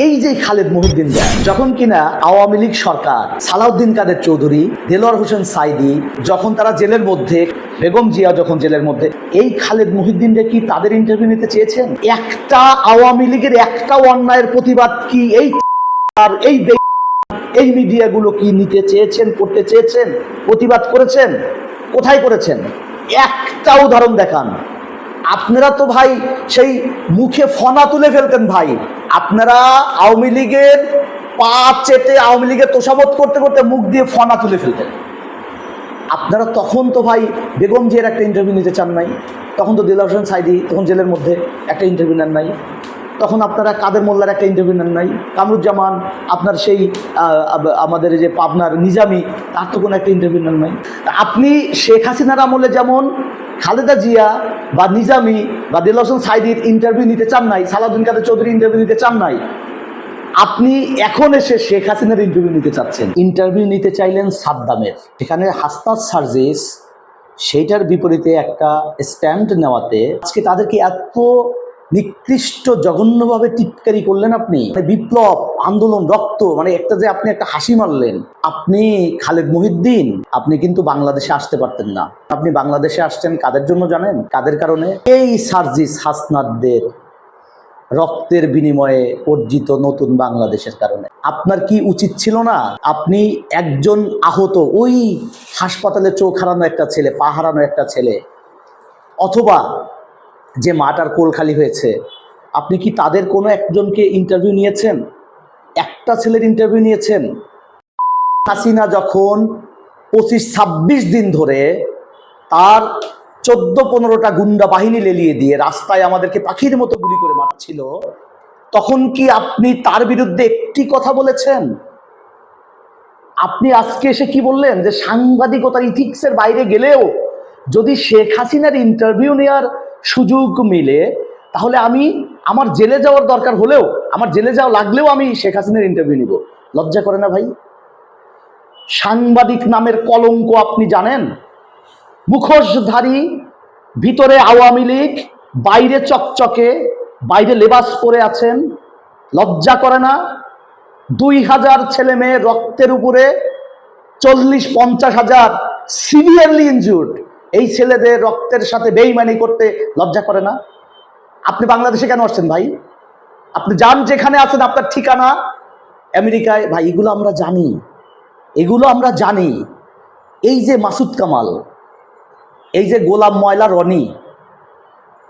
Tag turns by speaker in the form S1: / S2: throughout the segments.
S1: এই যে খালেদ মহিউদ্দিন যখন কিনা আওয়ামী লীগ সরকার, সালাউদ্দিন কাদের চৌধুরী, দেলোয়ার হোসেন সাইদি, যখন তারা জেলের মধ্যে, বেগম জিয়া যখন জেলের মধ্যে, এই খালেদ মহিউদ্দিনরা কি তাদের ইন্টারভিউ নিতে চেয়েছেন? একটা আওয়ামী লীগের একটা অন্যায়ের প্রতিবাদ কি এই আর এই এই মিডিয়াগুলো কি নিতে চেয়েছেন, করতে চেয়েছেন, প্রতিবাদ করেছেন? কোথায় করেছেন? একটা উদাহরণ দেখান। আপনারা তো ভাই সেই মুখে ফনা তুলে ফেলতেন ভাই। আপনারা আওয়ামী লীগের পা চেটে আওয়ামী লীগের তোষাবোধ করতে করতে মুখ দিয়ে ফনা তুলে ফেলতেন আপনারা তখন তো ভাই বেগম জিয়ার একটা ইন্টারভিউ নিতে চান নাই, তখন তো দিলার হোসেন সাইদি তখন জেলের মধ্যে একটা ইন্টারভিউ নেন নাই। তখন আপনারা কাদের মোল্লার একটা ইন্টারভিউ নেন নাই? কামরুজ্জামান, আপনার সেই আমাদের যে পাবনার নিজামি, তার তো কোনো একটা ইন্টারভিউ নেন নাই। আপনি শেখ হাসিনার আমলে যেমন খালেদা জিয়া বা নিজামি বা দিল হোসেন সাইদির ইন্টারভিউ নিতে চান নাই, সালাউদ্দিন কাদের চৌধুরী ইন্টারভিউ নিতে চান নাই, আপনি এখন এসে শেখ হাসিনার ইন্টারভিউ নিতে চাচ্ছেন। ইন্টারভিউ নিতে চাইলেন সাদ্দামের। সেখানে হাসনাত সার্জিস, সেইটার বিপরীতে একটা স্ট্যান্ড নেওয়াতে, আজকে তাদেরকে এত নিকৃষ্ট, জঘন্যভাবে টিটকারি করলেন আপনি। মানে বিপ্লব, আন্দোলন, রক্ত মানে একটা যে আপনি একটা হাসি মারলেন। আপনি খালেদ মহিউদ্দিন আপনি কিন্তু বাংলাদেশে আসতে পারতেন না। আপনি বাংলাদেশে আসছেন কাদের জন্য জানেন? কাদের কারণে? এই সার্জিস হাসনাতদের রক্তের বিনিময়ে অর্জিত নতুন বাংলাদেশের কারণে। আপনার কি উচিত ছিল না? আপনি একজন আহত, ওই হাসপাতালে চোখ হারানো একটা ছেলে, পা হারানো একটা ছেলে, অথবা যে মাটার কোল খালি হয়েছে, আপনি কি তাদের কোনো একজনকে ইন্টারভিউ নিয়েছেন? একটা ছেলের ইন্টারভিউ নিয়েছেন। হাসিনা যখন পঁচিশ ছাব্বিশ দিন ধরে তার চোদ্দ পনেরোটা গুন্ডা বাহিনী লেলিয়ে দিয়ে রাস্তায় আমাদেরকে পাখির মতো গুলি করে মারছিল, তখন কি আপনি তার বিরুদ্ধে একটি কথা বলেছেন? আপনি আজকে এসে কি বললেন যে সাংবাদিকতার ইথিক্সের বাইরে গেলেও যদি শেখ হাসিনার ইন্টারভিউ নেওয়ার সুযোগ মিলে, তাহলে আমি আমার জেলে যাওয়ার দরকার হলেও, আমার জেলে যাওয়া লাগলেও আমি শেখ হাসিনার ইন্টারভিউ নিব। লজ্জা করে না ভাই? সাংবাদিক নামের কলঙ্ক আপনি জানেন? মুখোশধারী, ভিতরে আওয়ামী লীগ, বাইরে চকচকে, বাইরে লেবাস পরে আছেন। লজ্জা করে না? দুই হাজার ছেলে মেয়ে রক্তের উপরে চল্লিশ পঞ্চাশ হাজার সিভিয়ারলি ইনজুর্ড এই ছেলেদের রক্তের সাথে বেইমানি করতে লজ্জা করে না? আপনি বাংলাদেশে কেন আসছেন ভাই? আপনি যান যেখানে আছেন, আপনার ঠিকানা। আমেরিকায়, ভাই, এগুলো আমরা জানি। এগুলো আমরা জানি। এই যে মাসুদ কামাল, এই যে গোলাম ময়লা রনি,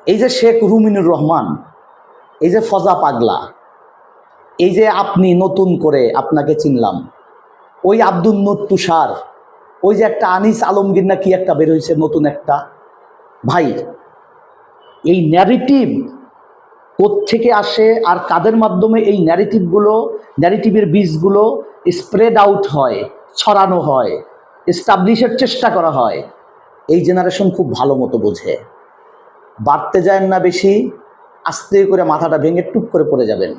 S1: এই যে শেখ রুমিনুর রহমান, এই যে ফজা পাগলা, এই যে আপনি নতুন করে আপনাকে চিনলাম, ওই আব্দুল তুষার ওই যে একটা আনিস আলমগীর না কি একটা বের হয়েছে, নতুন একটা ভাই। এই ন্যারেটিভ থেকে আসে আর কাদের মাধ্যমে এই ন্যারেটিভগুলো ন্যারেটিভের বীজগুলো স্প্রেড আউট হয়, ছড়ানো হয় এস্টাবলিশের চেষ্টা করা হয়? এই জেনারেশন খুব ভালো মতো বোঝে। বাড়তে যায় না বেশি, আস্তে করে মাথাটা ভেঙে টুপ করে পড়ে যাবেন।